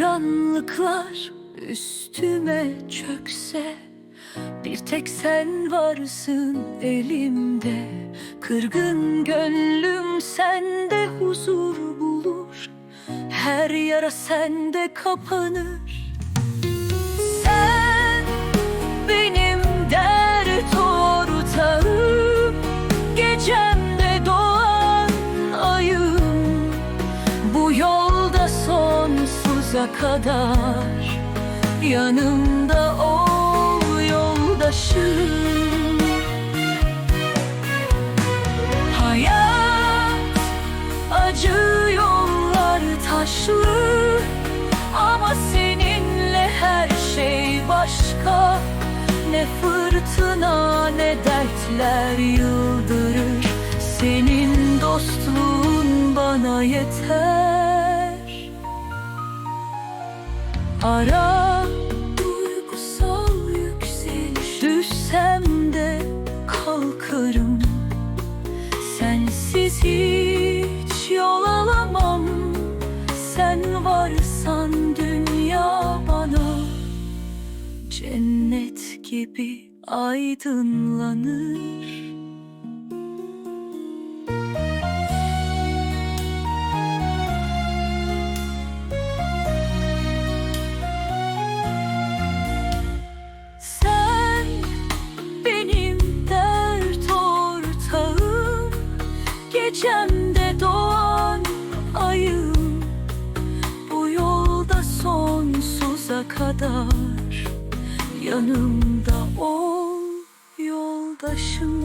Karanlıklar üstüme çökse Bir tek sen varsın elimde. Kırgın gönlüm sende huzur bulur Her yara sende kapanır. Gecemde doğan ayım. Bu yolda sonsuza kadar Yanımda ol yoldaşım. Hayat acı yollar taşlı Ama seninle her şey başka. Ne fırtına ne dertler yıldırır. Senin dostluğun bana yeter Ara. Duygusal yükseliş Düşsem de kalkarım. Sensiz hiç yol alamam. Sen varsan dünya bana Cennet gibi aydınlanır Gecemde doğan ayım Bu yolda sonsuza kadar Yanımda ol yoldaşım